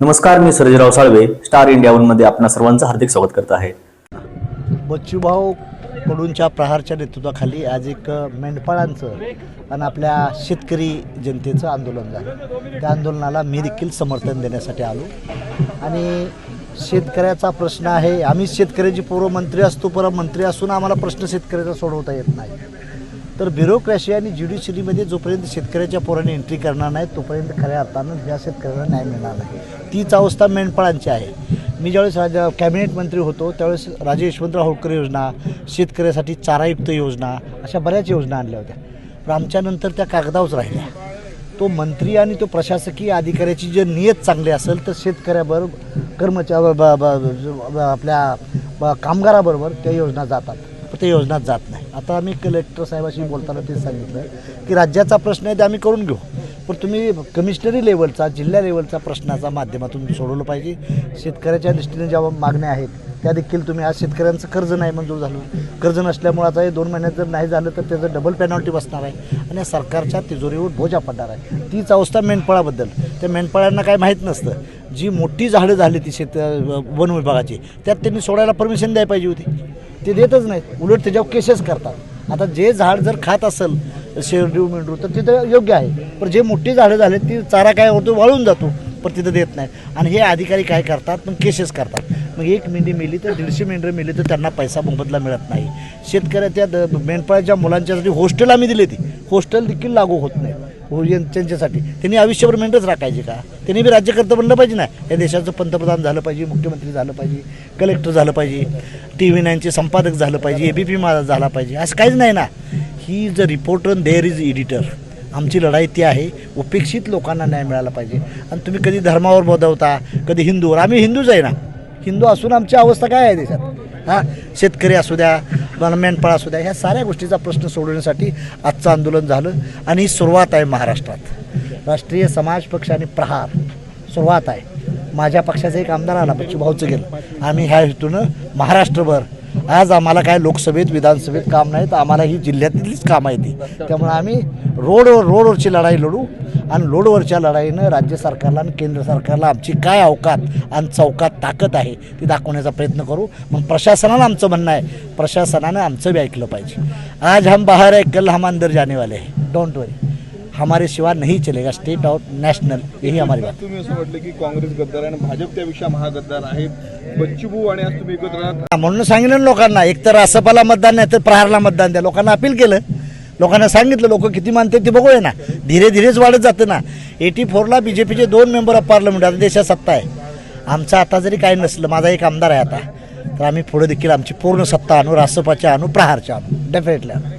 नमस्कार मी Sarjerao Salve star India वनमध्ये आपणा सर्वांचं हार्दिक स्वागत करत आहे. बच्चूभाऊ कडूंच्या प्रहारच्या नेतृत्वाखाली आज एक मेंढपाळांचं आणि आपल्या शेतकरी जनतेचं आंदोलन झालं. त्या आंदोलनाला मी देखील समर्थन देण्यासाठी आलो. आणि शेतकऱ्याचा प्रश्न आहे आम्ही शेतकऱ्याची पूर्वमंत्री असतो पर मंत्री असून आम्हाला प्रश्न शेतकऱ्याचा सोडवता येत नाही. तर ब्युरोक्रॅसी आणि ज्युडिशरीमध्ये जोपर्यंत शेतकऱ्याच्या पोराने एंट्री करणार नाही तोपर्यंत खऱ्या अर्थानं या शेतकऱ्याला न्याय मिळणार नाही. तीच अवस्था मेंढपाळांची आहे. मी ज्यावेळेस राजा कॅबिनेट मंत्री होतो त्यावेळेस राजे यशवंतराव होळकर योजना शेतकऱ्यासाठी चारायुक्त योजना अशा बऱ्याच योजना आणल्या होत्या. पण आमच्यानंतर त्या कागदावच राहिल्या. तो मंत्री आणि तो प्रशासकीय अधिकाऱ्याची जर नियत चांगली असेल तर शेतकऱ्याबरोबर कर्मचा ब- आपल्या ब- कामगाराबरोबर त्या योजना जातात. ते योजनात जात नाही. आता आम्ही कलेक्टर साहेबाशी बोलताना तेच सांगितलं की राज्याचा प्रश्न आहे ते आम्ही करून घेऊ. पण तुम्ही कमिशनरी लेवलचा जिल्हा लेवलचा प्रश्नाचा माध्यमातून सोडवलं पाहिजे. शेतकऱ्याच्या दृष्टीने ज्या मागण्या आहेत त्या देखील तुम्ही आज शेतकऱ्यांचं कर्ज नाही मंजूर झालं. कर्ज नसल्यामुळे आता हे दोन महिन्यात जर नाही झालं तर त्याचं डबल पेनॉल्टी बसणार आहे. आणि सरकारच्या तिजोरीवर बोजा पडणार आहे. तीच अवस्था मेंढपाळाबद्दल. त्या मेंढपाळांना काय माहीत नसतं. जी मोठी झाडं झाली ती शेत वन विभागाची त्यात त्यांनी सोडायला परमिशन द्यायला पाहिजे होती. ते देतच नाहीत. उलट त्याच्यावर केसेस करतात. आता जे झाड जर खात असेल शेरडू मेंढरू तर तिथं योग्य आहे. पण जे मोठी झाडं झाले ती चारा काय होतो वाळून जातो. तिथं देत नाही. आणि हे अधिकारी काय करतात? पण केसेस करतात. मग एक मेंढी मेली तर दीडशे मेंढरं मेली तर त्यांना पैसा मोबदला मिळत नाही. शेतकऱ्याच्या द- मेंढपाळाच्या मुलांच्यासाठी हॉस्टेल आम्ही दिले ती हॉस्टेल देखील लागू होत नाही. हो त्यांच्यासाठी. त्यांनी आयुष्यभर मेंढच राखायचे का? त्यांनी बी राज्यकर्ता बनलं पाहिजे ना? या देशाचं पंतप्रधान झालं पाहिजे मुख्यमंत्री झालं पाहिजे कलेक्टर झालं पाहिजे टी व्ही नाईनचे संपादक झालं पाहिजे ए बी पी झाला पाहिजे. असं काहीच नाही ना. He is a reporter there is editor आमची लढाई ती आहे. उपेक्षित लोकांना न्याय मिळाला पाहिजे. आणि तुम्ही कधी धर्मावर बोधवता कधी हिंदूवर. आम्ही हिंदूच आहे ना. हिंदू असून आमची अवस्था काय आहे देशात? हां? शेतकरी असू द्या मेंढपाळ असू द्या ह्या साऱ्या गोष्टीचा प्रश्न सोडवण्यासाठी आजचं आंदोलन झालं. आणि ही सुरुवात आहे महाराष्ट्रात. राष्ट्रीय समाज पक्ष आणि प्रहार सुरुवात आहे. माझ्या पक्षाचा एक आमदार आला पक्षी भाऊचं गेलं. आम्ही ह्या हेतूनं महाराष्ट्रभर आज आम्हाला काय लोकसभेत विधानसभेत काम नाही तर आम्हाला ही जिल्ह्यातलीच कामं आहे ती. त्यामुळे आम्ही रोडवर रोडवरची लढाई लढू आणि रोडवरच्या लढाईनं राज्य सरकारला आणि केंद्र सरकारला आमची काय अवकात आणि चौकात ताकद आहे ती दाखवण्याचा प्रयत्न करू. मग प्रशासनानं आमचं म्हणणं आहे. प्रशासनानं आमचं बी ऐकलं पाहिजे. आज हम बाहेर आहे कल हम अंदर जाने वाले हैं. डोंट वरी हमारे सिवा नहीं चलेगा. स्टेट और नॅशनल यही हमारी बात. तुम्ही असं म्हटलं की काँग्रेस गद्दार आहे आणि भाजप त्यापेक्षा महागद्दार आहेत. बच्चूभाऊ आणि आज तुम्ही एकत्र आहात. म्हणून सांगितलं ना लोकांना एकतर असपाला मतदान नाही तर प्रहारला मतदान द्या. लोकांना अपील केलं. लोकांना सांगितलं लोक किती मानते ते बघूया ना. धीरे धीरेच वाढत जातं ना. एटी फोरला बी जे पीचे दोन मेंबर ऑफ पार्लमेंट आता देशात सत्ता आहे. आमचं आता जरी काही नसलं माझा एक आमदार आहे आता. तर आम्ही पुढे देखील आमची पूर्ण सत्ता आणू रासपाच्या आणू प्रहारच्या आणू. डेफिनेटली आणू.